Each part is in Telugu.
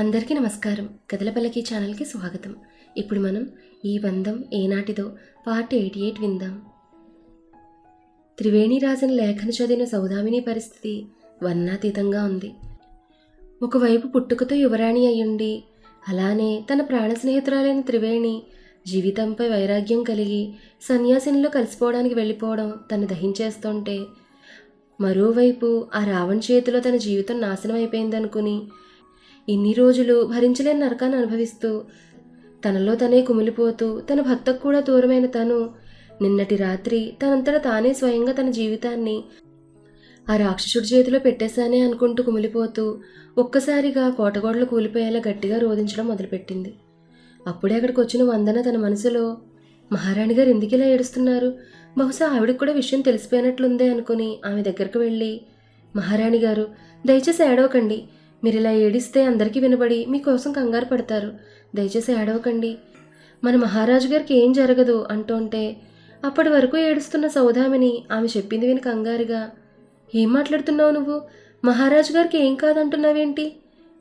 అందరికీ నమస్కారం. కదలపల్లకి ఛానల్కి స్వాగతం. ఇప్పుడు మనం ఈ బంధం ఏనాటిదో పార్ట్ ఎయిటీ ఎయిట్ విందాం. త్రివేణిరాజన్ లేఖను చదివిన సౌదామిని పరిస్థితి వర్ణాతీతంగా ఉంది. ఒకవైపు పుట్టుకతో యువరాణి అయ్యుండి అలానే తన ప్రాణ స్నేహితురాలైన త్రివేణి జీవితంపై వైరాగ్యం కలిగి సన్యాసినిలో కలిసిపోవడానికి వెళ్ళిపోవడం తను దహించేస్తుంటే మరోవైపు ఆ రావణ్ చేతిలో తన జీవితం నాశనం అయిపోయిందనుకుని ఇన్ని రోజులు భరించలేని నరకాన్ని అనుభవిస్తూ తనలో తనే కుమిలిపోతూ తన భర్తకు కూడా దూరమైన తను నిన్నటి రాత్రి తనంతట తానే స్వయంగా తన జీవితాన్ని ఆ రాక్షసుడి చేతిలో పెట్టేశానే అనుకుంటూ కుమిలిపోతూ ఒక్కసారిగా కోటగోడలు కూలిపోయేలా గట్టిగా రోధించడం మొదలుపెట్టింది. అప్పుడే అక్కడికి వచ్చిన వందన తన మనసులో మహారాణి గారు ఎందుకు ఇలా ఏడుస్తున్నారు? బహుశా ఆవిడకి కూడా విషయం తెలిసిపోయినట్లుందే అనుకుని ఆమె దగ్గరకు వెళ్ళి మహారాణి గారు దయచేసి ఏడవకండి. మీరు ఇలా ఏడిస్తే అందరికీ వినబడి మీకోసం కంగారు పడతారు. దయచేసి ఏడవకండి. మన మహారాజు గారికి ఏం జరగదు అంటుంటే అప్పటి వరకు ఏడుస్తున్న సౌదామిని ఆమె చెప్పింది విని కంగారుగా ఏం మాట్లాడుతున్నావు నువ్వు? మహారాజు గారికి ఏం కాదంటున్నావేంటి?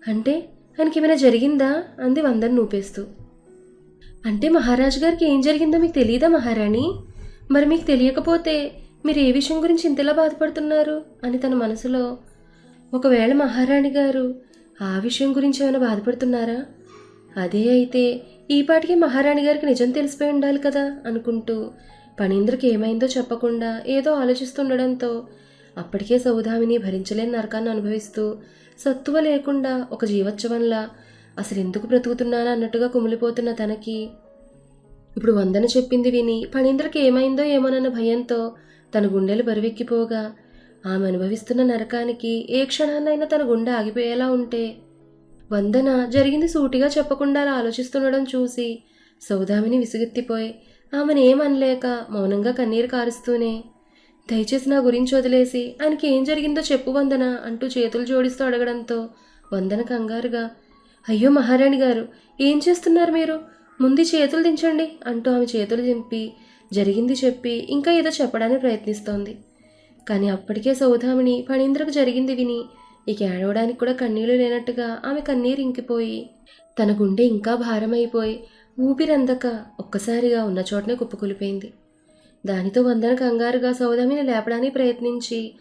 అంటే ఆయనకి ఏమైనా జరిగిందా? అంది వందను నూపేస్తూ. అంటే మహారాజు గారికి ఏం జరిగిందో మీకు తెలియదా మహారాణి? మరి మీకు తెలియకపోతే మీరు ఏ విషయం గురించి ఇంతలా బాధపడుతున్నారు? అని తన మనసులో ఒకవేళ మహారాణి గారు ఆ విషయం గురించి ఏమైనా బాధపడుతున్నారా? అదే అయితే ఈపాటికి మహారాణి గారికి నిజం తెలిసిపోయి ఉండాలి కదా అనుకుంటూ పనీంద్రకి ఏమైందో చెప్పకుండా ఏదో ఆలోచిస్తుండడంతో అప్పటికే సౌదామిని భరించలేని నరకాన్ని అనుభవిస్తూ సత్తువ లేకుండా ఒక జీవోత్సవంలా అసలు ఎందుకు బ్రతుకుతున్నానా అన్నట్టుగా కుమిలిపోతున్న తనకి. ఇప్పుడు వందన చెప్పింది విని పనీంద్రకి ఏమైందో ఏమోనన్న భయంతో తన గుండెలు బరువెక్కిపోగా ఆమె అనుభవిస్తున్న నరకానికి ఏ క్షణాన్నైనా తన గుండె ఆగిపోయేలా ఉంటే. వందన జరిగింది సూటిగా చెప్పకుండా అలా ఆలోచిస్తుండడం చూసి సౌదామిని విసుగెత్తిపోయి ఆమెను ఏమనలేక మౌనంగా కన్నీరు కారుస్తూనే దయచేసి నా గురించి వదిలేసి ఆయనకి ఏం జరిగిందో చెప్పు వందన అంటూ చేతులు జోడిస్తూ అడగడంతో వందన కంగారుగా అయ్యో మహారాణి గారు ఏం చేస్తున్నారు మీరు? ముందు చేతులు దించండి అంటూ ఆమె చేతులు దింపి జరిగింది చెప్పి ఇంకా ఏదో చెప్పడానికి ప్రయత్నిస్తోంది. కానీ అప్పటికే సౌధామిని ఫణీంద్రకు జరిగింది విని ఇక ఏడవడానికి కూడా కన్నీళ్ళు లేనట్టుగా ఆమె కన్నీరు ఇంకిపోయి తన గుండె ఇంకా భారమైపోయి ఊపిరందక ఒక్కసారిగా ఉన్న చోటనే కుప్పకూలిపోయింది. దానితో వందన కంగారుగా సౌదామిని లేపడానికి ప్రయత్నించి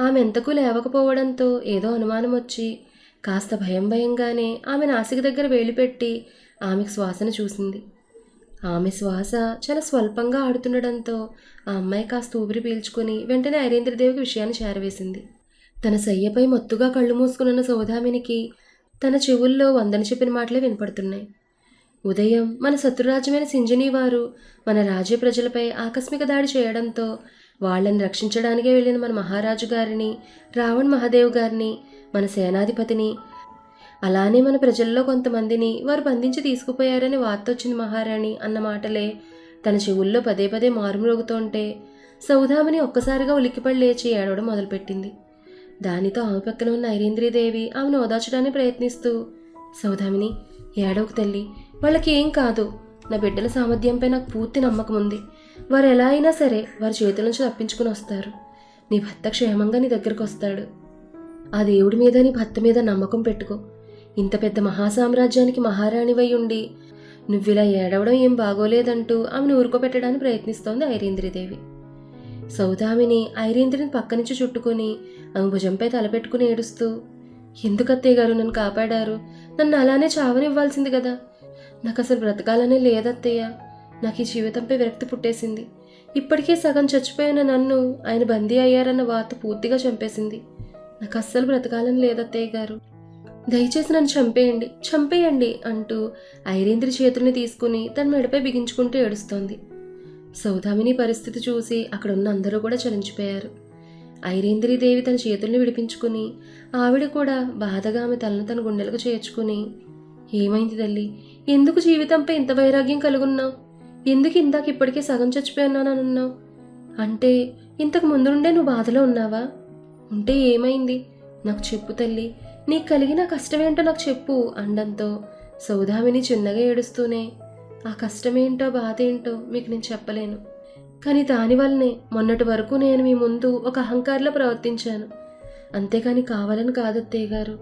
ఆమె ఎంతకు లేవకపోవడంతో ఏదో అనుమానం వచ్చి కాస్త భయం భయంగానే ఆమె నాసిక దగ్గర వేలు పెట్టి ఆమెకు శ్వాసను చూసింది. ఆమె శ్వాస చాలా స్వల్పంగా ఆడుతుండడంతో ఆ అమ్మాయి కాస్త ఊపిరి పీల్చుకుని వెంటనే ఐరేంద్రదేవికి విషయాన్ని చేరవేసింది తన సయ్యపై మత్తుగా కళ్ళు మూసుకున్న సౌదామినికి తన చెవుల్లో వందన చెప్పిన మాటలే వినపడుతున్నాయి. ఉదయం మన శత్రురాజ్యమైన సింజనీ వారు మన రాజ్య ప్రజలపై ఆకస్మిక దాడి చేయడంతో వాళ్ళని రక్షించడానికే వెళ్ళిన మన మహారాజు గారిని రావణ్ మహాదేవ్ గారిని మన సేనాధిపతిని అలానే మన ప్రజల్లో కొంతమందిని వారు బంధించి తీసుకుపోయారని వార్త వచ్చింది మహారాణి అన్న మాటలే. తన చెవుల్లో పదే పదే మారుమ్రోగుతుంటే సౌదామిని ఒక్కసారిగా ఉలిక్కిపడి లేచి ఏడవడం మొదలుపెట్టింది. దానితో ఆమె పక్కన ఉన్న ఐరేంద్రీదేవి ఆమెను ఓదార్చడానికి ప్రయత్నిస్తూ సౌదామిని ఏడవకు తల్లి వాళ్ళకి ఏం కాదు నా బిడ్డల సామర్థ్యంపై నాకు పూర్తి నమ్మకం ఉంది. వారు ఎలా అయినా సరే వారి చేతుల నుంచి తప్పించుకుని వస్తారు. నీ భర్త క్షేమంగా నీ దగ్గరకు వస్తాడు. ఆ దేవుడి మీద నీ భర్త మీద నమ్మకం పెట్టుకో. ఇంత పెద్ద మహాసామ్రాజ్యానికి మహారాణివై ఉండి నువ్విలా ఏడవడం ఏం బాగోలేదంటూ ఆమెను ఊరుకోపెట్టడానికి ప్రయత్నిస్తోంది ఐరేంద్రదేవి. సౌదామిని ఐరేంద్రిని పక్క నుంచి చుట్టుకొని ఆమె భుజంపై తలపెట్టుకుని ఏడుస్తూ ఎందుకు అత్తయ్య గారు నన్ను కాపాడారు? నన్ను అలానే చావనివ్వాల్సింది కదా నాకు అసలు బ్రతకాలనే లేదత్తయ్య. నాకు ఈ జీవితంపై విరక్తి పుట్టేసింది. ఇప్పటికే సగం చచ్చిపోయిన నన్ను ఆయన బందీ అయ్యారన్న వార్త పూర్తిగా చంపేసింది. నాకు అస్సలు బ్రతకాలని లేదత్తయ్య గారు. దయచేసి నన్ను చంపేయండి చంపేయండి అంటూ ఐరేంద్రి చేతుల్ని తీసుకుని తన మెడపై బిగించుకుంటూ ఏడుస్తోంది. సౌదామిని పరిస్థితి చూసి అక్కడ ఉన్న అందరూ కూడా చలించిపోయారు. ఐరేంద్రీదేవి తన చేతుల్ని విడిపించుకుని ఆవిడ కూడా బాధగా ఆమె తలను తన గుండెలకు చేర్చుకుని ఏమైంది తల్లి? ఎందుకు జీవితంపై ఇంత వైరాగ్యం కలుగున్నావు? ఎందుకు ఇందాక ఇప్పటికే సగం చచ్చిపోయానని అన్నావు అంటే ఇంతకు ముందు నుండే నువ్వు బాధలో ఉన్నావా? ఉంటే ఏమైంది? నాకు చెప్పు తల్లి నీకు కలిగిన కష్టమేంటో నాకు చెప్పు అండంతో సౌదామిని చిన్నగా ఏడుస్తూనే. ఆ కష్టమేంటో బాధ ఏంటో మీకు నేను చెప్పలేను. కానీ దానివల్లనే మొన్నటి వరకు నేను మీ ముందు ఒక అహంకారిలో ప్రవర్తించాను. అంతేకాని కావాలని కాదత్తయ్య గారు.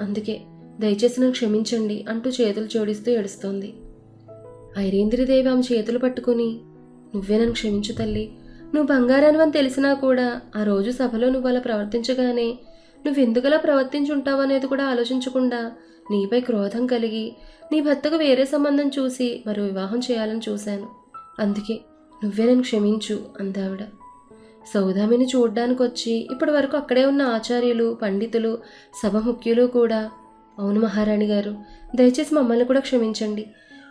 అందుకే దయచేసి నన్ను క్షమించండి అంటూ చేతులు జోడిస్తూ ఏడుస్తోంది. ఐరేంద్రదేవి ఆమె చేతులు పట్టుకుని నువ్వే నన్ను క్షమించు తల్లి. నువ్వు బంగారానివని తెలిసినా కూడా ఆ రోజు సభలో నువ్వు అలా ప్రవర్తించగానే నువ్వెందుకలా ప్రవర్తించుంటావనేది కూడా ఆలోచించకుండా నీపై క్రోధం కలిగి నీ భర్తకు వేరే సంబంధం చూసి మరో వివాహం చేయాలని చూశాను. అందుకే నువ్వే నన్ను క్షమించు అందావిడ. సౌదామిని చూడ్డానికి వచ్చి ఇప్పటి వరకు అక్కడే ఉన్న ఆచార్యులు పండితులు సభ ముఖ్యులు కూడా అవును మహారాణి గారు దయచేసి మమ్మల్ని కూడా క్షమించండి.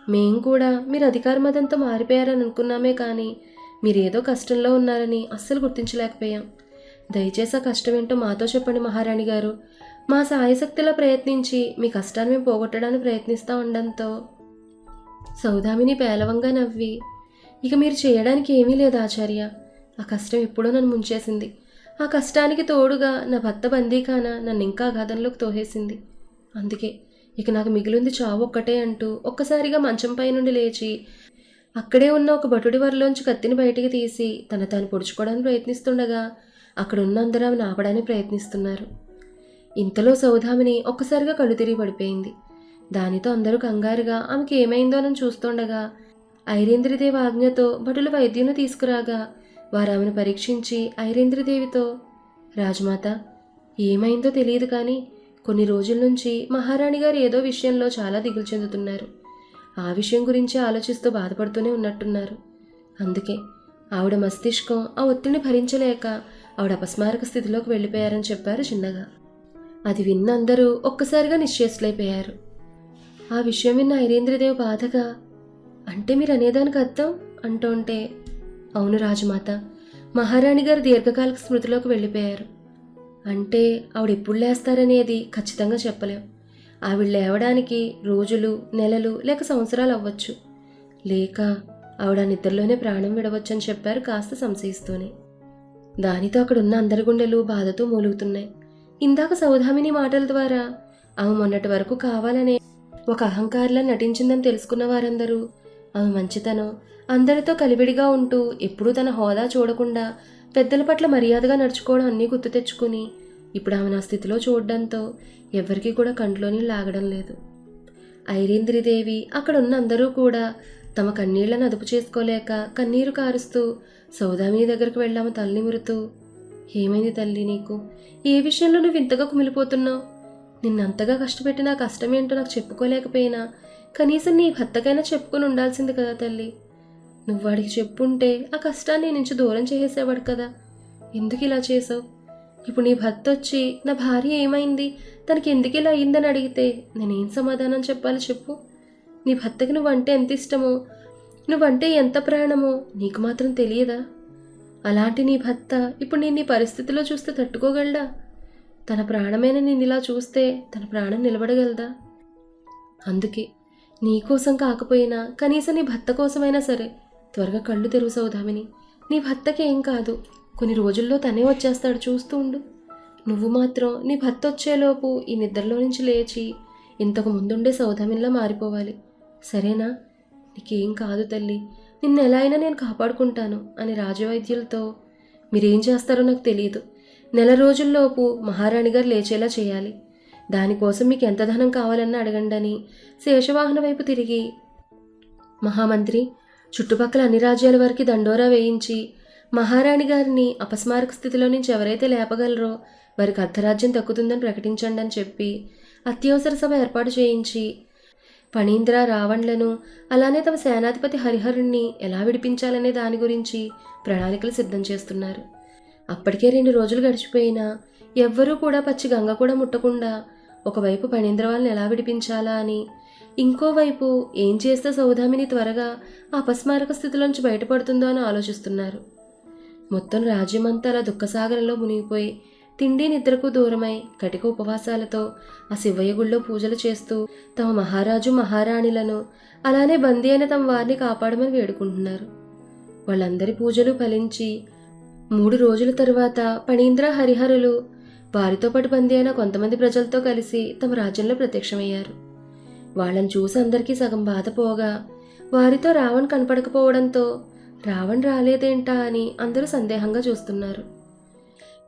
మేం కూడా మీరు అధికార మతంతో మారిపోయారని అనుకున్నామే కానీ మీరేదో కష్టంలో ఉన్నారని అస్సలు గుర్తించలేకపోయాం. దయచేసి ఆ మాతో చెప్పండి మహారాణి గారు. మా సాయశక్తిలో ప్రయత్నించి మీ కష్టాన్ని మేము పోగొట్టడానికి ప్రయత్నిస్తూ ఉండడంతో సౌదామిని పేలవంగా నవ్వి ఇక మీరు చేయడానికి ఏమీ లేదు ఆచార్య. ఆ కష్టం ఎప్పుడో నన్ను ముంచేసింది. ఆ కష్టానికి తోడుగా నా భర్త బందీకాన నన్ను ఇంకా అగాధంలోకి తోహేసింది. అందుకే ఇక నాకు మిగిలింది చావు ఒక్కటే అంటూ ఒక్కసారిగా మంచంపై నుండి లేచి అక్కడే ఉన్న ఒక భటుడి వరలోంచి కత్తిని బయటికి తీసి తన తాను పొడుచుకోవడానికి ప్రయత్నిస్తుండగా అక్కడ ఉన్న ఆమెను ఆపడానికి ప్రయత్నిస్తున్నారు. ఇంతలో సౌదామిని ఒక్కసారిగా కళ్ళు తిరిగి పడిపోయింది. దానితో అందరూ కంగారుగా ఆమెకి ఏమైందోనని చూస్తుండగా ఐరేంద్రదేవి ఆజ్ఞతో భటులు వైద్యుని తీసుకురాగా వారు ఆమెను పరీక్షించి ఐరేంద్రదేవితో రాజమాత ఏమైందో తెలియదు కానీ కొన్ని రోజుల నుంచి మహారాణి గారు ఏదో విషయంలో చాలా దిగులు చెందుతున్నారు. ఆ విషయం గురించి ఆలోచిస్తూ బాధపడుతూనే ఉన్నట్టున్నారు. అందుకే ఆవిడ మస్తిష్కం ఆ ఒత్తిడిని భరించలేక ఆవిడ అపస్మారక స్థితిలోకి వెళ్ళిపోయారని చెప్పారు చిన్నగా. అది విన్న అందరూ ఒక్కసారిగా నిశ్చేష్లైపోయారు ఆ విషయం విన్న ఐరేంద్రదేవ్ బాధగా అంటే మీరు అనేదానికి అర్థం అంటుంటే అవును రాజమాత మహారాణి గారు దీర్ఘకాలిక స్మృతిలోకి వెళ్ళిపోయారు. అంటే ఆవిడ ఎప్పుడు లేస్తారనేది ఖచ్చితంగా చెప్పలేం. ఆవిడ లేవడానికి రోజులు నెలలు లేక సంవత్సరాలు అవ్వచ్చు. లేక ఆవిడ నిద్రలోనే ప్రాణం విడవచ్చని చెప్పారు కాస్త సంశయిస్తూనే. దానితో అక్కడున్న అందరి గుండెలు బాధతో మూలుగుతున్నాయి. ఇందాక సౌధామిని మాటల ద్వారా ఆమె మొన్నటి వరకు కావాలనే ఒక అహంకారిలా నటించిందని తెలుసుకున్న వారందరూ ఆమె మంచితనం అందరితో కలివిడిగా ఉంటూ ఎప్పుడూ తన హోదా చూడకుండా పెద్దల పట్ల మర్యాదగా నడుచుకోవడం అన్నీ గుర్తు తెచ్చుకుని ఇప్పుడు ఆమె నా స్థితిలో చూడడంతో ఎవరికీ కూడా కంట్లోని లాగడం లేదు. ఐరేంద్రిదేవి అక్కడ ఉన్న అందరూ కూడా తమ కన్నీళ్ళను అదుపు చేసుకోలేక కన్నీరు కారుస్తూ సౌదామిని దగ్గరకు వెళ్ళాము తల్లి మురుతూ. ఏమైంది తల్లి నీకు? ఏ విషయంలో నువ్వు ఇంతగా కుమిలిపోతున్నావు? నిన్నంతగా కష్టపెట్టి నా కష్టమేంటో నాకు చెప్పుకోలేకపోయినా. కనీసం నీ భర్తకైనా చెప్పుకొని ఉండాల్సింది కదా తల్లి. నువ్వు వాడికి చెప్పుంటే ఆ కష్టాన్ని నుంచి దూరం చేసేసేవాడు కదా. ఎందుకు ఇలా చేసావు? ఇప్పుడు నీ భర్త వచ్చి నా భార్య ఏమైంది? తనకి ఎందుకు ఇలా అయిందని అడిగితే నేనేం సమాధానం చెప్పాలి చెప్పు. నీ భర్తకి నువ్వు అంటే ఎంత ఇష్టమో నువ్వంటే ఎంత ప్రాణమో నీకు మాత్రం తెలియదా? అలాంటి నీ భర్త ఇప్పుడు నేను నీ పరిస్థితిలో చూస్తే తట్టుకోగలడా? తన ప్రాణమైన నేను ఇలా చూస్తే తన ప్రాణం నిలబడగలదా? అందుకే నీ కోసం కాకపోయినా కనీసం నీ భర్త కోసమైనా సరే త్వరగా కళ్ళు తెరువు సౌదామిని. నీ భర్తకి ఏం కాదు కొన్ని రోజుల్లో తనే వచ్చేస్తాడు చూస్తూ ఉండు. నువ్వు మాత్రం నీ భర్త వచ్చేలోపు ఈ నిద్రలో నుంచి లేచి ఇంతకు ముందుండే సౌదామినిలా మారిపోవాలి. సరేనా? నీకేం కాదు తల్లి. నిన్ను ఎలా అయినా నేను కాపాడుకుంటాను అని రాజవైద్యులతో మీరేం చేస్తారో నాకు తెలియదు. నెల రోజుల్లోపు మహారాణి గారు లేచేలా చేయాలి. దానికోసం మీకు ఎంత ధనం కావాలన్నా అడగండి అని శేషవాహన వైపు తిరిగి మహామంత్రి చుట్టుపక్కల అన్ని రాజ్యాల వారికి దండోరా వేయించి మహారాణి గారిని అపస్మారక స్థితిలో నుంచి ఎవరైతే లేపగలరో వారికి అర్ధరాజ్యం తగ్గుతుందని ప్రకటించండి అని చెప్పి అత్యవసర సభ ఏర్పాటు చేయించి ఫణీంద్ర రావణ్లను అలానే తమ సేనాధిపతి హరిహరుణ్ణి ఎలా విడిపించాలనే దాని గురించి ప్రణాళికలు సిద్ధం చేస్తున్నారు. అప్పటికే రెండు రోజులు గడిచిపోయినా ఎవ్వరూ కూడా పచ్చి గంగ కూడా ముట్టకుండా ఒకవైపు ఫణీంద్ర వాళ్ళని ఎలా విడిపించాలా అని ఇంకోవైపు ఏం చేస్తే సౌదామిని త్వరగా అపస్మారక స్థితిలోంచి బయటపడుతుందో అని ఆలోచిస్తున్నారు. మొత్తం రాజ్యమంతా అలా దుఃఖసాగరంలో మునిగిపోయి తిండి నిద్రకు దూరమై కటిక ఉపవాసాలతో ఆ శివయ్య గుళ్ళో పూజలు చేస్తూ తమ మహారాజు మహారాణిలను అలానే బందీ అయిన తమ వారిని కాపాడమని వేడుకుంటున్నారు. వాళ్ళందరి పూజలు ఫలించి మూడు రోజుల తరువాత పణీంద్ర హరిహరులు వారితో పాటు బందీ అయిన కొంతమంది ప్రజలతో కలిసి తమ రాజ్యంలో ప్రత్యక్షమయ్యారు. వాళ్ళని చూసి అందరికీ సగం బాధ పోగా వారితో రావణ్ కనపడకపోవడంతో రావణ్ రాలేదేంటా అని అందరూ సందేహంగా చూస్తున్నారు.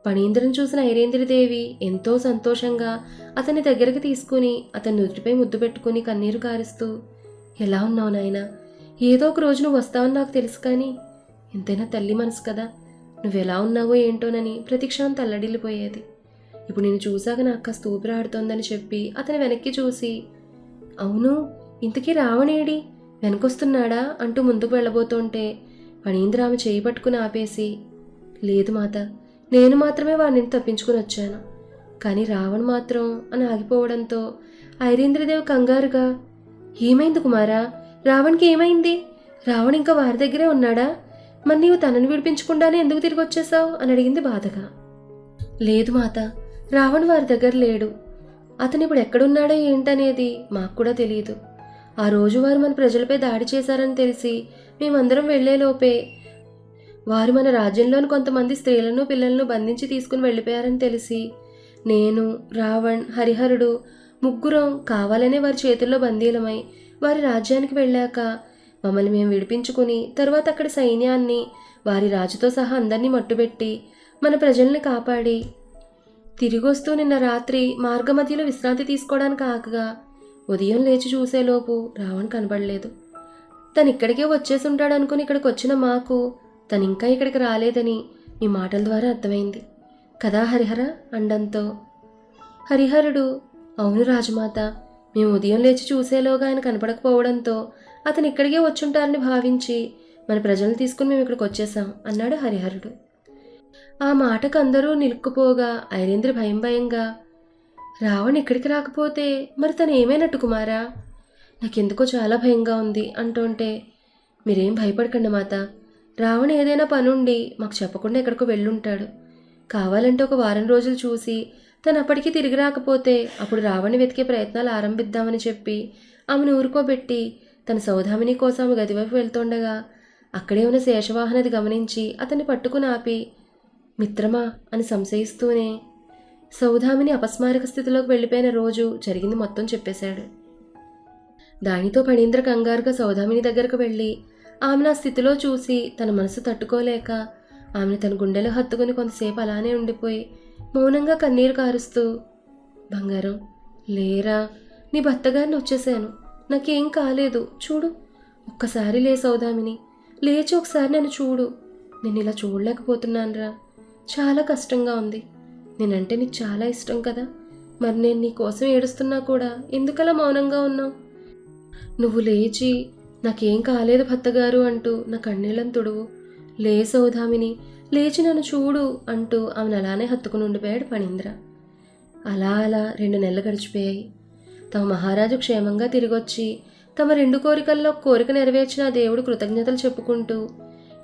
పణీంద్రను చూసిన ఐరేంద్రదేవి ఎంతో సంతోషంగా అతని దగ్గరికి తీసుకుని అతని నుదుటిపై ముద్దు పెట్టుకుని కన్నీరు కారుస్తూ ఎలా ఉన్నావు నాయనా? ఏదో ఒక రోజు నువ్వు వస్తావని నాకు తెలుసు కానీ ఎంతైనా తల్లి మనసు కదా. నువ్వెలా ఉన్నావో ఏంటోనని ప్రతిక్షణం తల్లడిల్లిపోయేది. ఇప్పుడు నేను చూశాక నాకు కాస్త ఊపిరాడుతోందని చెప్పి అతని వెనక్కి చూసి అవును ఇంతకీ రావణేడి వెనకొస్తున్నాడా? అంటూ ముందుకు వెళ్ళబోతుంటే పణీంద్ర ఆమె చేయి పట్టుకుని ఆపేసి లేదు మాత నేను మాత్రమే వాడిని తప్పించుకుని వచ్చాను. కానీ రావణ్ మాత్రం అని ఆగిపోవడంతో ఐరేంద్రదేవ్ కంగారుగా ఏమైంది కుమారా? రావణ్కి ఏమైంది? రావణ్ ఇంకా వారి దగ్గరే ఉన్నాడా? మరి నీవు తనని విడిపించకుండానే ఎందుకు తిరిగి వచ్చేసావు? అని అడిగింది బాధగా. లేదు మాత రావణ్ వారి దగ్గర లేడు. అతను ఇప్పుడు ఎక్కడున్నాడో ఏంటనేది మాకు కూడా తెలియదు. ఆ రోజు వారు మన ప్రజలపై దాడి చేశారని తెలిసి మేమందరం వెళ్ళేలోపే వారు మన రాజ్యంలోని కొంతమంది స్త్రీలను పిల్లలను బంధించి తీసుకుని వెళ్ళిపోయారని తెలిసి నేను రావణ్ హరిహరుడు ముగ్గురం కావాలనే వారి చేతుల్లో బందీలమై వారి రాజ్యానికి వెళ్ళాక మమ్మల్ని మేము విడిపించుకుని తరువాత అక్కడ సైన్యాన్ని వారి రాజుతో సహా అందరినీ మట్టుబెట్టి మన ప్రజల్ని కాపాడి తిరిగొస్తూ నిన్న రాత్రి మార్గమధ్యలో విశ్రాంతి తీసుకోవడానికి ఆకగా ఉదయం లేచి చూసేలోపు రావణ్ కనబడలేదు. తను ఇక్కడికే వచ్చేసి ఉంటాడనుకుని ఇక్కడికి వచ్చిన మాకు తను ఇంకా ఇక్కడికి రాలేదని మీ మాటల ద్వారా అర్థమైంది. కదా హరిహర? అండంతో. హరిహరుడు అవును రాజమాత మేము ఉదయం లేచి చూసేలోగా ఆయన కనపడకపోవడంతో అతను ఇక్కడికే వచ్చుంటారని భావించి మన ప్రజలను తీసుకుని మేము ఇక్కడికి వచ్చేసాం అన్నాడు హరిహరుడు. ఆ మాటకు అందరూ నిలుక్కుపోగా ఐరేంద్ర భయం భయంగా రావణ్ ఇక్కడికి రాకపోతే మరి తను ఏమైనట్టు కుమారా? నాకెందుకో చాలా భయంగా ఉంది అంటుంటే మీరేం భయపడకండి మాత. రావణ ఏదైనా పనుండి మాకు చెప్పకుండా ఎక్కడికో వెళ్ళుంటాడు. కావాలంటే ఒక వారం రోజులు చూసి తను అప్పటికీ తిరిగి రాకపోతే అప్పుడు రావణ్ని వెతికే ప్రయత్నాలు ఆరంభిద్దామని చెప్పి ఆమెను ఊరుకోబెట్టి తన సౌధామిని కోసం ఆమె గదివైపు వెళ్తుండగా అక్కడే ఉన్న శేషవాహనది గమనించి అతన్ని పట్టుకుని ఆపి మిత్రమా అని సంశయిస్తూనే సౌధామిని అపస్మారక స్థితిలోకి వెళ్ళిపోయిన రోజు జరిగింది మొత్తం చెప్పేశాడు. దానితో పణీంద్ర కంగారుగా సౌధామిని దగ్గరకు వెళ్ళి ఆమె నా స్థితిలో చూసి తన మనసు తట్టుకోలేక ఆమెను తన గుండెలో హత్తుకుని కొంతసేపు అలానే ఉండిపోయి మౌనంగా కన్నీరు కారుస్తూ బంగారం లేరా? నీ భర్తగారిని వచ్చేసాను. నాకేం కాలేదు. చూడు ఒక్కసారి లే సౌదామిని లేచి ఒకసారి నన్ను చూడు. నేను ఇలా చూడలేకపోతున్నానురా. చాలా కష్టంగా ఉంది. నేనంటే నీకు చాలా ఇష్టం కదా. మరి నేను నీ కోసం ఏడుస్తున్నా కూడా ఎందుకలా మౌనంగా ఉన్నావు? నువ్వు లేచి నాకేం కాలేదు భర్తగారు అంటూ నా కన్నీళ్ళను తుడువు. లే సౌదామిని లేచి నన్ను చూడు అంటూ ఆమెను అలానే హత్తుకుని ఉండిపోయాడు పణీంద్ర. అలా అలా రెండు నెలలు గడిచిపోయాయి. తమ మహారాజు క్షేమంగా తిరిగొచ్చి తమ రెండు కోరికల్లో కోరిక నెరవేర్చిన ఆ దేవుడు కృతజ్ఞతలు చెప్పుకుంటూ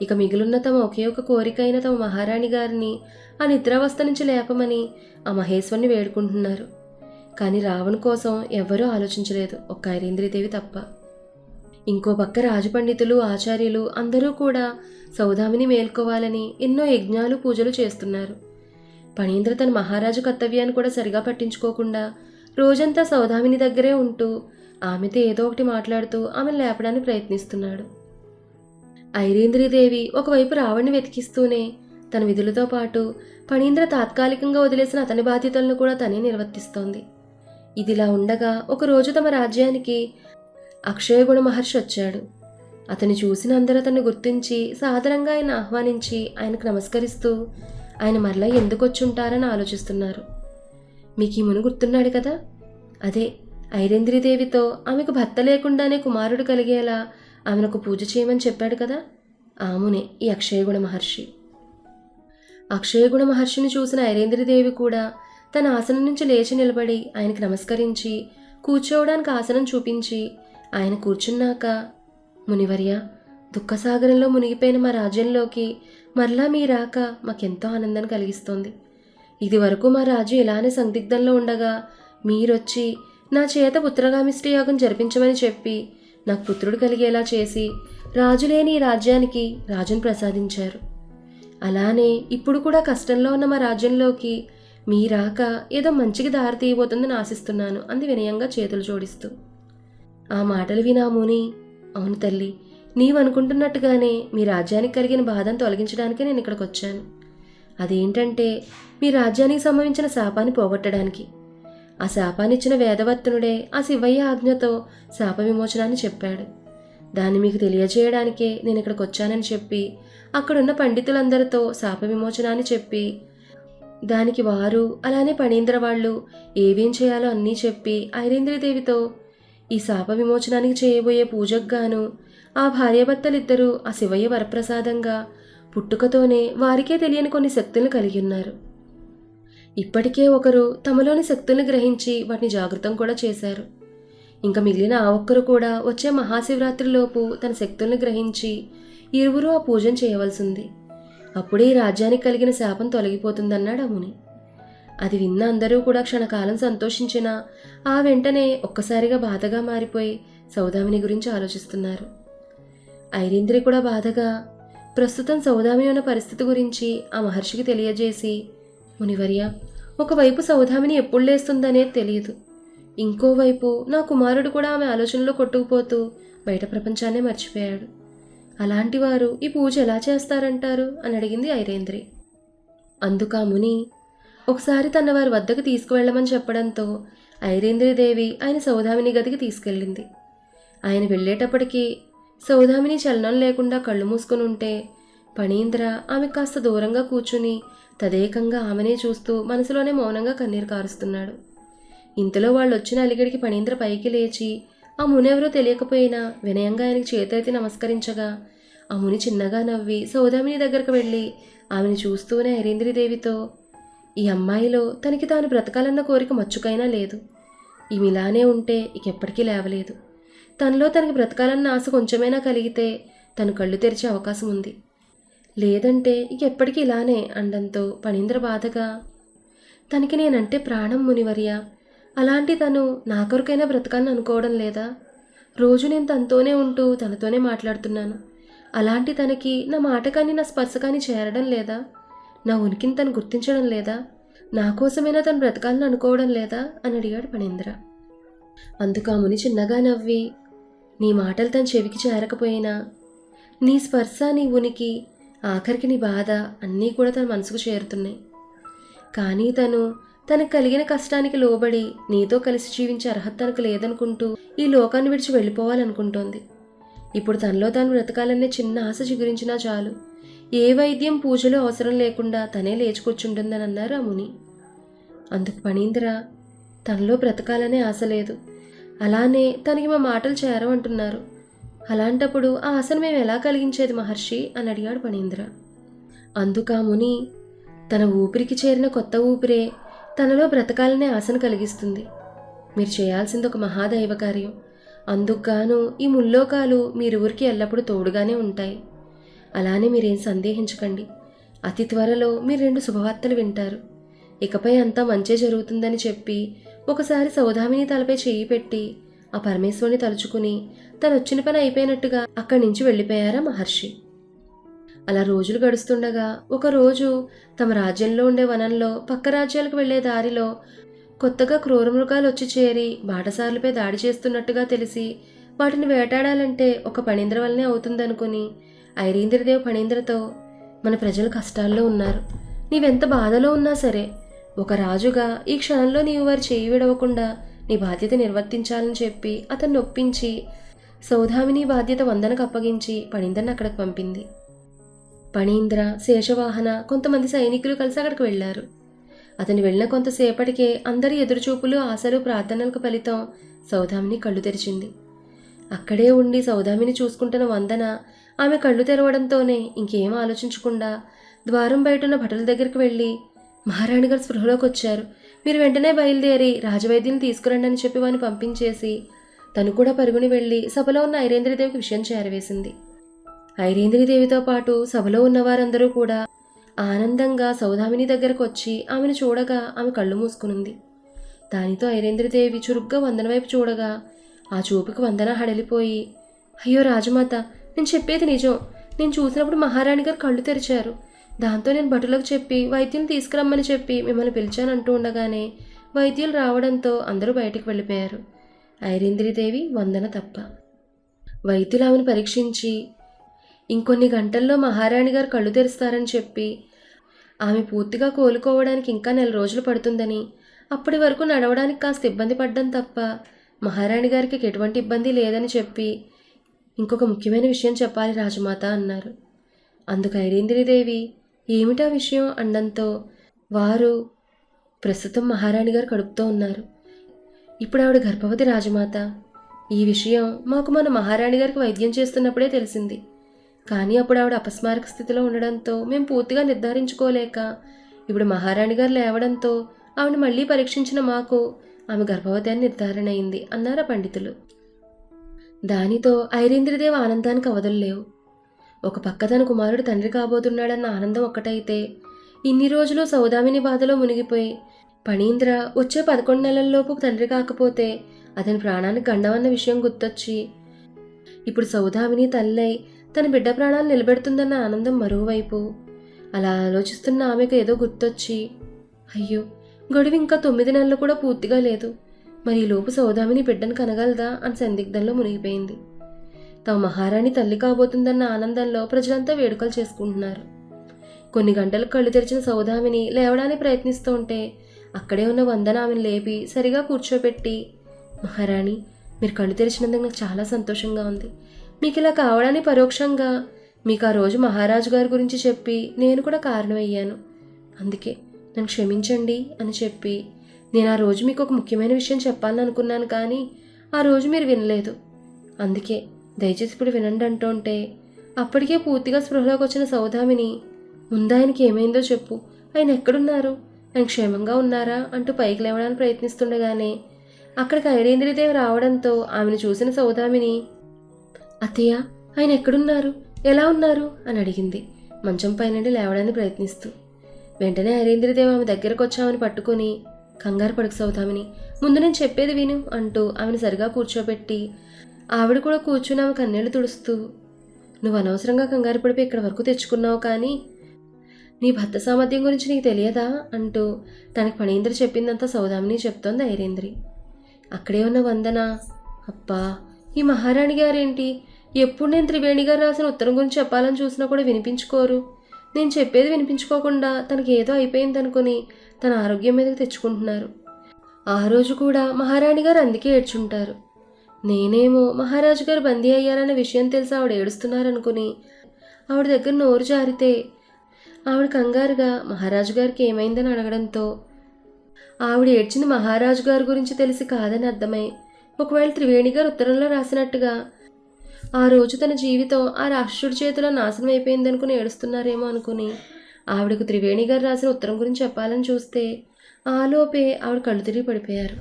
ఇక మిగిలిన తమ ఒకే ఒక కోరిక అయిన తమ మహారాణి గారిని ఆ నిద్రావస్థ నుంచి లేపమని ఆ మహేశ్వరిని వేడుకుంటున్నారు. కానీ రావణ్ కోసం ఎవ్వరూ ఆలోచించలేదు. ఒక్క ఐరేంద్రీదేవి తప్ప. ఇంకో పక్క రాజపండితులు ఆచార్యులు అందరూ కూడా సౌదామిని మేల్కోవాలని ఎన్నో యజ్ఞాలు పూజలు చేస్తున్నారు. పణీంద్ర తన మహారాజు కర్తవ్యాన్ని కూడా సరిగా పట్టించుకోకుండా రోజంతా సౌదామిని దగ్గరే ఉంటూ ఆమెతో ఏదో ఒకటి మాట్లాడుతూ ఆమెను లేపడానికి ప్రయత్నిస్తున్నాడు. ఐరేంద్రీదేవి ఒకవైపు రావణ్ణి వెతికిస్తూనే తన విధులతో పాటు పణీంద్ర తాత్కాలికంగా వదిలేసిన అతని బాధ్యతలను కూడా తనే నిర్వర్తిస్తోంది. ఇదిలా ఉండగా ఒకరోజు తమ రాజ్యానికి అక్షయగుణ మహర్షి వచ్చాడు. అతన్ని చూసిన అందరూ అతన్ని గుర్తించి సాదరంగా ఆయన ఆహ్వానించి ఆయనకు నమస్కరిస్తూ ఆయన మరలా ఎందుకు వచ్చుంటారని ఆలోచిస్తున్నారు. మీకు ఈ మును గుర్తున్నాడు కదా? అదే ఐరేంద్రీదేవితో ఆమెకు భర్త లేకుండానే కుమారుడు కలిగేలా ఆమెనకు పూజ చేయమని చెప్పాడు కదా? ఆమునే ఈ అక్షయగుణ మహర్షి. అక్షయగుణ మహర్షిని చూసిన ఐరేంద్రదేవి కూడా తన ఆసనం నుంచి లేచి నిలబడి ఆయనకు నమస్కరించి కూర్చోవడానికి ఆసనం చూపించి ఆయన కూర్చున్నాక మునివర్య దుఃఖసాగరంలో మునిగిపోయిన మా రాజ్యంలోకి మరలా మీ రాక మాకెంతో ఆనందం కలిగిస్తోంది. ఇదివరకు మా రాజు ఇలానే సందిగ్ధంలో ఉండగా మీరొచ్చి నా చేత పుత్రగామిష్టి యాగం జరిపించమని చెప్పి నాకు పుత్రుడు కలిగేలా చేసి రాజు లేని ఈ రాజ్యానికి రాజును ప్రసాదించారు. అలానే ఇప్పుడు కూడా కష్టంలో ఉన్న మా రాజ్యంలోకి మీ రాక ఏదో మంచికి దారి తీయబోతుందని ఆశిస్తున్నాను అంది వినయంగా చేతులు జోడిస్తూ. ఆ మాటలు వినామోని అవును తల్లి నీవనుకుంటున్నట్టుగానే మీ రాజ్యానికి కలిగిన బాధను తొలగించడానికే నేను ఇక్కడికి వచ్చాను అదేంటంటే మీ రాజ్యానికి సంభవించిన శాపాన్ని పోగొట్టడానికి. ఆ శాపాన్నిచ్చిన వేదవర్తనుడే ఆ శివయ్య ఆజ్ఞతో శాప విమోచనాన్ని చెప్పాడు. దాన్ని మీకు తెలియజేయడానికే నేను ఇక్కడికి వచ్చానని చెప్పి అక్కడున్న పండితులందరితో శాప విమోచనాన్ని చెప్పి దానికి వారు అలానే పణీంద్ర వాళ్ళు ఏవేం చేయాలో అన్నీ చెప్పి ఐరేంద్రదేవితో ఈ శాప విమోచనానికి చేయబోయే పూజకు గాను ఆ భార్యాభర్తలిద్దరూ ఆ శివయ్య వరప్రసాదంగా పుట్టుకతోనే వారికే తెలియని కొన్ని శక్తులను కలిగి ఉన్నారు. ఇప్పటికే ఒకరు తమలోని శక్తుల్ని గ్రహించి వాటిని జాగృతం కూడా చేశారు. ఇంకా మిగిలిన ఆ ఒక్కరు కూడా వచ్చే మహాశివరాత్రిలోపు తన శక్తుల్ని గ్రహించి ఇరువురు ఆ పూజను చేయవలసింది అప్పుడే ఈ రాజ్యానికి కలిగిన శాపం తొలగిపోతుందన్నాడు అముని. ముని అది విన్న అందరూ కూడా క్షణకాలం సంతోషించిన ఆ వెంటనే ఒక్కసారిగా బాధగా మారిపోయి సౌదామిని గురించి ఆలోచిస్తున్నారు. ఐరేంద్రి కూడా బాధగా ప్రస్తుతం సౌదామిని ఉన్న పరిస్థితి గురించి ఆ మహర్షికి తెలియజేసి మునివర్య ఒకవైపు సౌదామిని ఎప్పుడు లేస్తుందనేది తెలియదు. ఇంకోవైపు నా కుమారుడు కూడా ఆమె ఆలోచనలో కొట్టుకుపోతూ బయట ప్రపంచాన్నే మర్చిపోయాడు. అలాంటి వారు ఈ పూజ ఎలా చేస్తారంటారు? అని అడిగింది ఐరేంద్రి. అందుకు ఆ ముని ఒకసారి తన వారి వద్దకు తీసుకువెళ్ళమని చెప్పడంతో ఐరేంద్రదేవి ఆయన సౌదామిని గదికి తీసుకెళ్ళింది. ఆయన వెళ్ళేటప్పటికీ సౌదామిని చలనం లేకుండా కళ్ళు మూసుకుని ఉంటే పణీంద్ర ఆమె కాస్త దూరంగా కూర్చుని తదేకంగా ఆమెనే చూస్తూ మనసులోనే మౌనంగా కన్నీరు కారుస్తున్నాడు. ఇంతలో వాళ్ళు వచ్చిన అలిగడికి పణీంద్ర పైకి లేచి ఆ మునెవరో తెలియకపోయినా వినయంగా ఆయనకి చేతెత్తి నమస్కరించగా. ఆ ముని చిన్నగా నవ్వి సౌదామిని దగ్గరకు వెళ్ళి ఆమెను చూస్తూనే ఐరేంద్రదేవితో ఈ అమ్మాయిలో తనకి తాను బ్రతకాలన్న కోరిక మచ్చుకైనా లేదు. ఇమిలానే ఇలానే ఉంటే ఇక ఎప్పటికీ లేవలేదు. తనలో తనకి బ్రతకాలన్న ఆశ కొంచెమైనా కలిగితే తను కళ్ళు తెరిచే అవకాశం ఉంది. లేదంటే ఇక ఎప్పటికీ ఇలానే అండంతో పణీంద్ర బాధగా తనకి నేనంటే ప్రాణం మునివర్య అలాంటి తను నా కొరకైనా బ్రతకాలని అనుకోవడం లేదా? రోజు నేను తనతోనే ఉంటూ తనతోనే మాట్లాడుతున్నాను. అలాంటి తనకి నా మాట కానీ నా స్పర్శ కానీ చేరడం లేదా? నా ఉనికిని తను గుర్తించడం లేదా? నా కోసమైనా తను బ్రతకాలని అనుకోవడం లేదా? అని అడిగాడు పణీంద్ర. అందుకు ఆ ముని చిన్నగా నవ్వి నీ మాటలు తన చెవికి చేరకపోయినా నీ స్పర్శ నీ ఉనికి ఆఖరికి నీ బాధ అన్నీ కూడా తన మనసుకు చేరుతున్నాయి. కానీ తను తనకు కలిగిన కష్టానికి లోబడి నీతో కలిసి జీవించే అర్హత తనకు లేదనుకుంటూ ఈ లోకాన్ని విడిచి వెళ్ళిపోవాలనుకుంటోంది. ఇప్పుడు తనలో తాను బ్రతకాలనే చిన్న ఆశ చిగురించినా చాలు. ఏ వైద్యం పూజలు అవసరం లేకుండా తనే లేచుకొచ్చుంటుందని అన్నారు ఆ ముని అందుకు పణీంద్ర తనలో బ్రతకాలనే ఆశ లేదు. అలానే తనకి మా మాటలు చేరవంటున్నారు అలాంటప్పుడు ఆ ఆశను మేము ఎలా కలిగించేది మహర్షి? అని అడిగాడు పణీంద్ర. అందుకు ఆ ముని తన ఊపిరికి చేరిన కొత్త ఊపిరే తనలో బ్రతకాలనే ఆశను కలిగిస్తుంది. మీరు చేయాల్సింది ఒక మహాదైవ కార్యం. అందుకుగాను ఈ ముల్లోకాలు మీరువురికి ఎల్లప్పుడూ తోడుగానే ఉంటాయి. అలానే మీరేం సందేహించకండి. అతి త్వరలో మీరు రెండు శుభవార్తలు వింటారు. ఇకపై అంతా మంచే జరుగుతుందని చెప్పి ఒకసారి సౌదామిని తలపై చేయి పెట్టి ఆ పరమేశ్వరుని తలుచుకుని తనొచ్చిన వచ్చిన పని అయిపోయినట్టుగా అక్కడి నుంచి వెళ్ళిపోయారా మహర్షి. అలా రోజులు గడుస్తుండగా ఒకరోజు తమ రాజ్యంలో ఉండే వనంలో పక్క రాజ్యాలకు వెళ్ళే దారిలో కొత్తగా క్రూరమృగాలు వచ్చి చేరి బాటసార్లపై దాడి చేస్తున్నట్టుగా తెలిసి వాటిని వేటాడాలంటే ఒక పణింద్ర వల్లనే అవుతుందనుకుని ఐరీంద్రదేవ్ పణీంద్రతో మన ప్రజలు కష్టాల్లో ఉన్నారు. నీవెంత బాధలో ఉన్నా సరే ఒక రాజుగా ఈ క్షణంలో నీవు వారు చేయి విడవకుండా నీ బాధ్యత నిర్వర్తించాలని చెప్పి అతన్ని ఒప్పించి సౌధామిని బాధ్యత వందనకు అప్పగించి పణీంద్రని అక్కడికి పంపింది. పణీంద్ర శేషవాహన కొంతమంది సైనికులు కలిసి అక్కడికి వెళ్ళారు అతను వెళ్ళిన కొంతసేపటికే అందరి ఎదురుచూపులు ఆశలు ప్రార్థనలకు ఫలితం సౌదామిని కళ్ళు తెరిచింది. అక్కడే ఉండి సౌదామిని చూసుకుంటున్న వందన ఆమె కళ్ళు తెరవడంతోనే ఇంకేం ఆలోచించకుండా ద్వారం బయటున్న భటుల దగ్గరికి వెళ్ళి మహారాణి గారు స్పృహలోకి వచ్చారు. మీరు వెంటనే బయలుదేరి రాజవైద్యుని తీసుకురండి అని చెప్పి వారిని పంపించేసి తను కూడా పరుగుని వెళ్ళి సభలో ఉన్న ఐరేంద్రదేవికి విషయం చేరవేసింది. ఐరేంద్రదేవితో పాటు సభలో ఉన్న వారందరూ కూడా ఆనందంగా సౌదామిని దగ్గరకు వచ్చి ఆమెను చూడగా ఆమె కళ్ళు మూసుకునింది. దానితో ఐరేంద్రదేవి చురుగ్గా వందన వైపు చూడగా ఆ చూపుకి వందన హడలిపోయి అయ్యో రాజమాత నేను చెప్పేది నిజం. నేను చూసినప్పుడు మహారాణి గారు కళ్ళు తెరిచారు. దాంతో నేను భటులకు చెప్పి వైద్యుని తీసుకురమ్మని చెప్పి మిమ్మల్ని పిలిచానంటూ ఉండగానే వైద్యులు రావడంతో అందరూ బయటికి వెళ్ళిపోయారు. ఐరేంద్రదేవి వందన తప్ప. వైద్యులు ఆమెను పరీక్షించి ఇంకొన్ని గంటల్లో మహారాణి గారు కళ్ళు తెరుస్తారని చెప్పి ఆమె పూర్తిగా కోలుకోవడానికి ఇంకా నెల రోజులు పడుతుందని అప్పటి వరకు నడవడానికి కాస్త ఇబ్బంది పడ్డం తప్ప మహారాణి గారికి ఎటువంటి ఇబ్బంది లేదని చెప్పి ఇంకొక ముఖ్యమైన విషయం చెప్పాలి రాజమాత అన్నారు. అందుకు ఐరేంద్రీదేవి ఏమిటా విషయం అండంతో వారు ప్రస్తుతం మహారాణి గారు కడుపుతో ఉన్నారు. ఇప్పుడు ఆవిడ గర్భవతి రాజమాత. ఈ విషయం మాకు మన మహారాణి గారికి వైద్యం చేస్తున్నప్పుడే తెలిసింది. కానీ అప్పుడు ఆవిడ అపస్మారక స్థితిలో ఉండడంతో మేము పూర్తిగా నిర్ధారించుకోలేక ఇప్పుడు మహారాణి గారు లేవడంతో ఆవిడ మళ్ళీ పరీక్షించిన మాకు ఆమె గర్భవతి అని నిర్ధారణ అయింది అన్నారు పండితులు. దానితో ఐరేంద్రదేవ్ ఆనందానికి అవధులు ఒక పక్క తన కుమారుడు తండ్రి కాబోతున్నాడన్న ఆనందం ఒక్కటైతే ఇన్ని రోజులు సౌదామిని బాధలో మునిగిపోయి పణీంద్ర వచ్చే పదకొండు నెలల్లోపు తండ్రి కాకపోతే అతని ప్రాణానికి గండమన్న విషయం గుర్తొచ్చి ఇప్పుడు సౌదామిని తల్లై తన బిడ్డ ప్రాణాలు నిలబెడుతుందన్న ఆనందం మరోవైపు. అలా ఆలోచిస్తున్న ఆమెకు ఏదో గుర్తొచ్చి అయ్యో గడువు ఇంకా తొమ్మిది నెలలు కూడా పూర్తిగా లేదు. మరి ఈ లోపు సౌదామిని బిడ్డను కనగలదా అని సందిగ్ధంలో మునిగిపోయింది. తమ మహారాణి తల్లి కాబోతుందన్న ఆనందంలో ప్రజలంతా వేడుకలు చేసుకుంటున్నారు. కొన్ని గంటలకు కళ్ళు తెరిచిన సౌదామిని లేవడానికి ప్రయత్నిస్తూ ఉంటే అక్కడే ఉన్న వందన ఆమెను లేపి సరిగా కూర్చోబెట్టి మహారాణి మీరు కళ్ళు తెరిచినందుకు నాకు చాలా సంతోషంగా ఉంది. మీకు ఇలా కావడానికి పరోక్షంగా మీకు ఆ రోజు మహారాజు గారి గురించి చెప్పి నేను కూడా కారణమయ్యాను. అందుకే నన్ను క్షమించండి అని చెప్పి నేను ఆ రోజు మీకు ఒక ముఖ్యమైన విషయం చెప్పాలని అనుకున్నాను కానీ ఆ రోజు మీరు వినలేదు. అందుకే దయచేసి ఇప్పుడు వినండి అంటుంటే అప్పటికే పూర్తిగా స్పృహలోకి వచ్చిన సౌదామిని ముందు ఆయనకి ఏమైందో చెప్పు. ఆయన ఎక్కడున్నారు? ఆయన క్షేమంగా ఉన్నారా? అంటూ పైకి లేవడానికి ప్రయత్నిస్తుండగానే అక్కడికి ఐరేంద్రిదేవి రావడంతో ఆమెను చూసిన సౌదామిని అత్తయ్య ఆయన ఎక్కడున్నారు? ఎలా ఉన్నారు? అని అడిగింది. మంచం పైనుండి లేవడానికి ప్రయత్నిస్తూ. వెంటనే ఐరేంద్రదేవి ఆమె దగ్గరకు వచ్చామని పట్టుకొని కంగారు పడుకు సౌదామిని. ముందు నేను చెప్పేది విను అంటూ ఆమెను సరిగా కూర్చోబెట్టి ఆవిడ కూడా కూర్చుని ఆమె కన్నీళ్ళు తుడుస్తూ నువ్వు అనవసరంగా కంగారు పడిపోయి ఇక్కడ వరకు తెచ్చుకున్నావు కానీ నీ భర్త సామర్థ్యం గురించి నీకు తెలియదా? అంటూ తనకి పణేంద్ర చెప్పిందంతా సౌదామిని చెప్తోంది ఐరేంద్రి. అక్కడే ఉన్న వందన? అబ్బా! ఈ మహారాణి గారేంటి? ఎప్పుడు నేను త్రివేణి గారు రాసిన ఉత్తరం గురించి చెప్పాలని చూసినా కూడా వినిపించుకోరు. నేను చెప్పేది వినిపించుకోకుండా తనకి ఏదో అయిపోయిందనుకుని తన ఆరోగ్యం మీదకి తెచ్చుకుంటున్నారు. ఆ రోజు కూడా మహారాణి గారు అందుకే ఏడ్చుంటారు. నేనేమో మహారాజు గారు బందీ అయ్యారన్న విషయం తెలిసి ఆవిడ ఏడుస్తున్నారనుకుని ఆవిడ దగ్గర నోరు జారితే ఆవిడ కంగారుగా మహారాజు గారికి ఏమైందని అడగడంతో ఆవిడ ఏడ్చింది మహారాజు గారి గురించి తెలిసి కాదని అర్థమై ఒకవేళ త్రివేణి గారు ఉత్తరంలో రాసినట్టుగా ఆ రోజు తన జీవితం ఆ రాక్షసుడి చేతిలో నాశనం అయిపోయిందనుకుని ఏడుస్తున్నారేమో అనుకుని ఆవిడకు త్రివేణి గారు రాసిన ఉత్తరం గురించి చెప్పాలని చూస్తే ఆలోపే ఆవిడ కళ్ళు తిరిగి పడిపోయారు.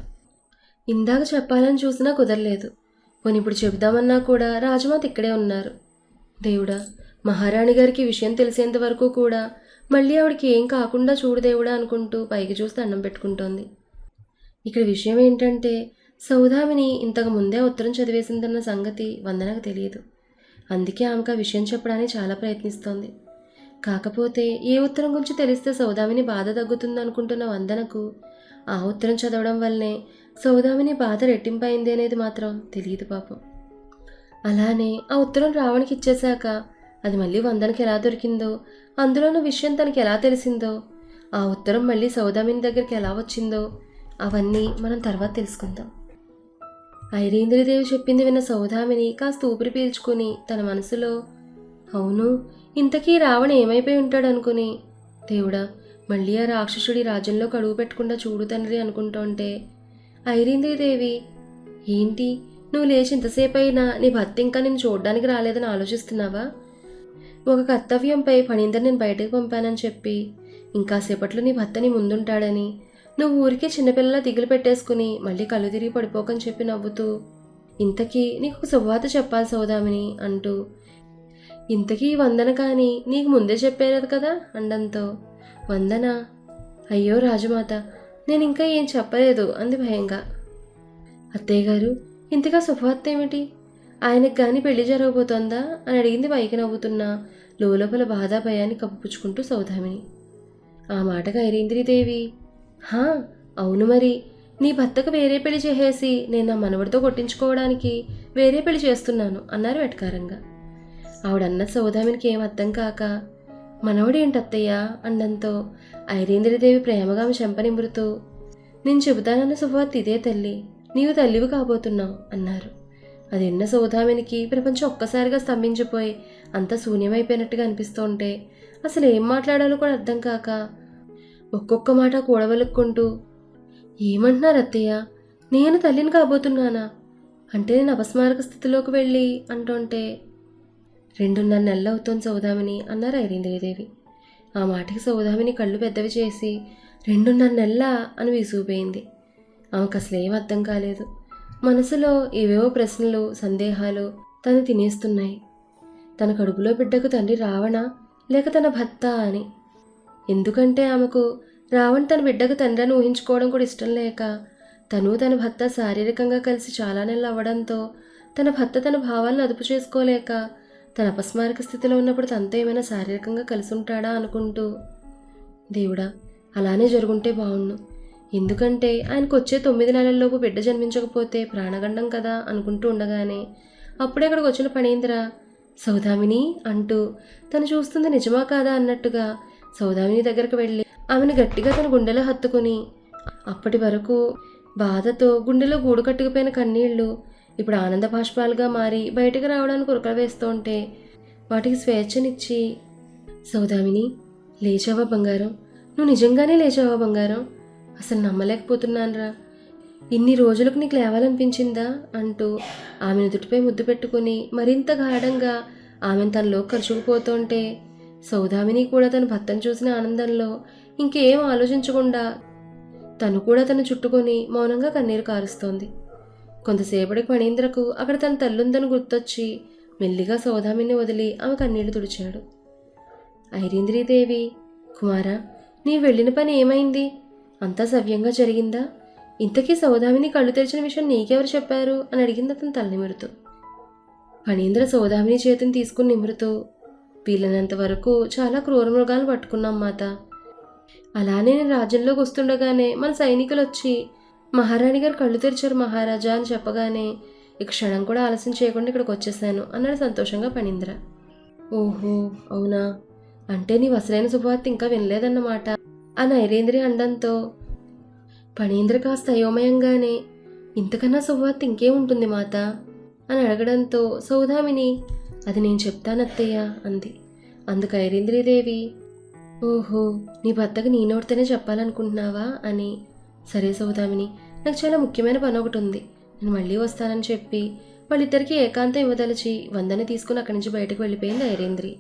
ఇందాక చెప్పాలని చూసినా కుదరలేదు. పోనీ ఇప్పుడు చెబుదామన్నా కూడా రాజమాత ఇక్కడే ఉన్నారు. దేవుడా మహారాణి గారికి విషయం తెలిసేంత వరకు కూడా మళ్ళీ ఆవిడకి ఏం కాకుండా చూడు దేవుడా అనుకుంటూ పైకి చూసి దండం పెట్టుకుంటోంది. ఇక్కడ విషయం ఏంటంటే సౌదామిని ఇంతకు ముందే ఉత్తరం చదివేసిందన్న సంగతి వందనకు తెలియదు. అందుకే ఆమెకు ఆ విషయం చెప్పడానికి చాలా ప్రయత్నిస్తోంది. కాకపోతే ఏ ఉత్తరం గురించి తెలిస్తే సౌదామిని బాధ తగ్గుతుంది అనుకుంటున్న వందనకు ఆ ఉత్తరం చదవడం వల్లనే సౌదామిని బాధ రెట్టింపైంది అనేది మాత్రం తెలియదు పాపం. అలానే ఆ ఉత్తరం రావణ్కి ఇచ్చేశాక అది మళ్ళీ వందనకి ఎలా దొరికిందో అందులోని విషయం తనకి ఎలా తెలిసిందో ఆ ఉత్తరం మళ్ళీ సౌదామిని దగ్గరికి ఎలా వచ్చిందో అవన్నీ మనం తర్వాత తెలుసుకుందాం. ఐరేంద్రదేవి చెప్పింది విన్న సౌదామిని కాస్త ఊపిరి పీల్చుకుని తన మనసులో అవును ఇంతకీ రావణ ఏమైపోయి ఉంటాడు అనుకుని? దేవుడా మళ్ళీ ఆ రాక్షసుడి రాజ్యంలో కడుగు పెట్టకుండా చూడు తండ్రి అనుకుంటుంటే ఐరింద్రీదేవి ఏంటి? నువ్వు లేచి ఇంతసేపు అయినా నీ భర్త ఇంకా నేను చూడడానికి రాలేదని ఆలోచిస్తున్నావా? ఒక కర్తవ్యంపై ఫణీందర్ నేను బయటకు పంపానని చెప్పి ఇంకాసేపట్లో నీ భర్త నీ ముందుంటాడని నువ్వు ఊరికే చిన్నపిల్లల దిగులు పెట్టేసుకుని మళ్ళీ కళ్ళు తిరిగి పడిపోకని చెప్పి నవ్వుతూ ఇంతకీ నీకు ఒక శుభవార్త చెప్పాలి సౌదామిని అంటూ ఇంతకీ వందన కానీ నీకు ముందే చెప్పేది కదా అండంతో. వందన? అయ్యో రాజమాత నేను ఇంకా ఏం చెప్పలేదు అంది భయంగా. అత్తయ్య గారు ఇంతగా శుభవార్త ఏమిటి? ఆయనకు కానీ పెళ్ళి జరగబోతోందా అని అడిగింది పైకి నవ్వుతున్న లోపల బాధా భయాన్ని కప్పుపుచ్చుకుంటూ సౌదామిని. ఆ మాటకు ఐరేంద్రీదేవి హా అవును మరి. నీ భర్తకు వేరే పెళ్ళి చేసేసి నేను నా మనవడితో కొట్టించుకోవడానికి వేరే పెళ్ళి చేస్తున్నాను అన్నారు వెటకారంగా. ఆవిడన్న సౌదామినికి ఏం అర్థం కాక మనవడేంటత్తయ్యా? అండంతో ఐరేంద్రదేవి ప్రేమగా చెంపనిమురుతూ నేను చెబుతానన్న శుభవార్త ఇదే తల్లి నీవు తల్లివి కాబోతున్నావు అన్నారు. అది ఎన్న సౌదామినికి ప్రపంచం ఒక్కసారిగా స్తంభించిపోయి అంతా శూన్యమైపోయినట్టుగా అనిపిస్తుంటే అసలు ఏం మాట్లాడాలో కూడా అర్థం కాక ఒక్కొక్క మాట కూడవలుక్కుంటూ ఏమంటున్నారు అత్తయ్య నేను తల్లిని కాబోతున్నానా? అంటే నేను అపస్మారక స్థితిలోకి వెళ్ళి అంటుంటే రెండున్నర నెలలు అవుతోంది సౌదామిని అన్నారు ఐరేంద్రీదేవి ఆ మాటకి సౌదామిని కళ్ళు పెద్దవి చేసి రెండున్నర నెలల అని విసిగిపోయింది. ఆమెకు అసలు ఏం అర్థం కాలేదు. మనసులో ఏవేవో ప్రశ్నలు సందేహాలు తను తినేస్తున్నాయి. తన కడుపులో బిడ్డకు తండ్రి రావణ లేక తన భర్త అని. ఎందుకంటే ఆమెకు రావణ్ తన బిడ్డకు తండ్రిని ఊహించుకోవడం కూడా ఇష్టం లేక తను తన భర్త శారీరకంగా కలిసి చాలా నెలలు అవ్వడంతో తన భర్త తన భావాలను అదుపు చేసుకోలేక తన అపస్మారక స్థితిలో ఉన్నప్పుడు తనతో ఏమైనా శారీరకంగా కలిసి ఉంటాడా అనుకుంటూ దేవుడా అలానే జరుగుంటే బాగుండు ఎందుకంటే ఆయనకు వచ్చే తొమ్మిది నెలల్లోపు బిడ్డ జన్మించకపోతే ప్రాణగండం కదా అనుకుంటూ ఉండగానే అప్పుడే అక్కడికి వచ్చిన పణేంద్ర సౌదామిని అంటూ తను చూస్తుంది నిజమా కాదా అన్నట్టుగా సౌదామిని దగ్గరకు వెళ్ళి ఆమెను గట్టిగా తన గుండెలో హత్తుకుని అప్పటి వరకు బాధతో గుండెలో గూడు కట్టుకుపోయిన కన్నీళ్ళు ఇప్పుడు ఆనంద బాష్పాలుగా మారి బయటకు రావడానికి ఉరకలు వేస్తుంటే వాటికి స్వేచ్ఛనిచ్చి సౌదామిని లేచావా బంగారం? నువ్వు నిజంగానే లేచావా బంగారం? అసలు నమ్మలేకపోతున్నానురా. ఇన్ని రోజులకు నీకు లేవాలనిపించిందా? అంటూ ఆమె నుదుటిపై ముద్దు పెట్టుకుని మరింత గాఢంగా ఆమెను తనలో కరుచుకుపోతుంటే సౌదామిని కూడా తన భర్తను చూసిన ఆనందంలో ఇంకేం ఆలోచించకుండా తను కూడా తను చుట్టుకొని మౌనంగా కన్నీరు కారుస్తోంది. కొంతసేపటికి మణీంద్రకు అక్కడ తన తల్లుందని గుర్తొచ్చి మెల్లిగా సౌదామిని వదిలి ఆమె కన్నీళ్ళు తుడిచాడు. ఐరీంద్రీదేవి కుమారా నీ వెళ్ళిన పని ఏమైంది? అంతా సవ్యంగా జరిగిందా? ఇంతకీ సౌదామిని కళ్ళు తెరిచిన విషయం నీకెవరు చెప్పారు? అని అడిగింది అతను తలనిమురుతూ ఫణీంద్ర సౌదామిని చేతిని తీసుకుని నిమురుతూ వీలైనంత వరకు చాలా క్రూర మృగాలు పట్టుకున్నాం మాత. అలానే నేను రాజ్యంలోకి వస్తుండగానే మన సైనికులు వచ్చి మహారాణి గారు కళ్ళు తెరిచారు మహారాజా అని చెప్పగానే ఈ క్షణం కూడా ఆలస్యం చేయకుండా ఇక్కడికి వచ్చేసాను అన్నాడు సంతోషంగా పణీంద్ర. ఓహో అవునా? అంటే నీ అసలైన శుభవార్త ఇంకా వినలేదన్నమాట ఆ నైరేంద్రి అండంతో. పణీంద్ర కాస్త అయోమయంగానే ఇంతకన్నా శుభవార్త ఇంకేముంటుంది మాత? అని అడగడంతో సౌదామిని అది నేను చెప్తానత్తయ్య అంది. అందుకు ఐరేంద్రీదేవి ఓహో నీ భర్తకు నీ నోటితోనే చెప్పాలనుకుంటున్నావా? అని సరే సౌదామిని నాకు చాలా ముఖ్యమైన పని ఒకటి ఉంది. నేను మళ్ళీ వస్తానని చెప్పి వాళ్ళిద్దరికీ ఏకాంతం ఇవ్వదలిచి వందని తీసుకుని అక్కడి నుంచి బయటకు వెళ్ళిపోయింది ఐరేంద్రి.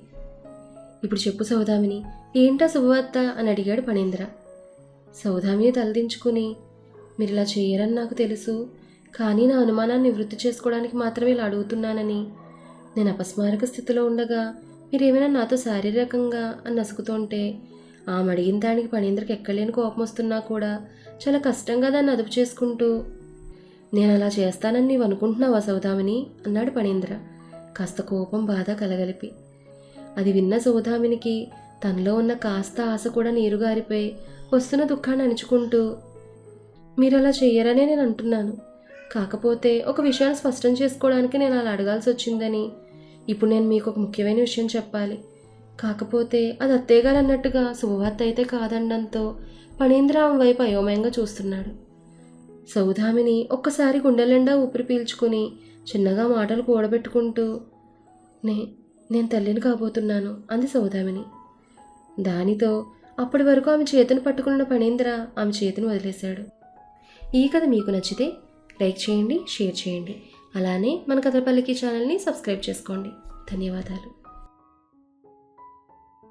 ఇప్పుడు చెప్పు సౌదామిని ఏంటా శుభవార్త అని అడిగాడు పణేంద్ర. సౌదామిని తలదించుకుని మీరు ఇలా చేయరని నాకు తెలుసు కానీ నా అనుమానాన్ని నివృత్తి చేసుకోవడానికి మాత్రమే ఇలా అడుగుతున్నానని. నేను అపస్మారక స్థితిలో ఉండగా మీరేమైనా నాతో శారీరకంగా అని నసుకుతుంటే ఆమె అడిగిన దానికి పణేంద్రకి ఎక్కలేని కోపం వస్తున్నా కూడా చాలా కష్టంగా దాన్ని అదుపు చేసుకుంటూ. నేను అలా చేస్తానని నీవు అనుకుంటున్నావా సౌదామిని? అన్నాడు పణీంద్ర. కాస్త కోపం బాధ కలగలిపి. అది విన్న సౌదామినికి తనలో ఉన్న కాస్త ఆశ కూడా నీరుగారిపోయి వస్తున్న దుఃఖాన్ని అణుచుకుంటూ మీరు అలా చెయ్యరనే నేను అంటున్నాను. కాకపోతే ఒక విషయాన్ని స్పష్టం చేసుకోవడానికి నేను అలా అడగాల్సి వచ్చిందని. ఇప్పుడు నేను మీకు ఒక ముఖ్యమైన విషయం చెప్పాలి. కాకపోతే అది అత్తయ్య గారు అన్నట్టుగా శుభవార్త అయితే కాదండంతో పణేంద్ర ఆమె వైపు అయోమయంగా చూస్తున్నాడు. సౌదామిని ఒక్కసారి గుండెలెండా ఊపిరి పీల్చుకుని చిన్నగా మాటలు కూడబెట్టుకుంటూ నే నేను తల్లిని కాబోతున్నాను అంది సౌదామిని దానితో అప్పటి వరకు ఆమె చేతిని పట్టుకున్న పణేంద్ర ఆమె చేతిని వదిలేశాడు. ఈ కథ మీకు నచ్చితే లైక్ చేయండి షేర్ చేయండి. అలానే మన కథపల్లికి ఛానల్ని సబ్స్క్రైబ్ చేసుకోండి. ధన్యవాదాలు.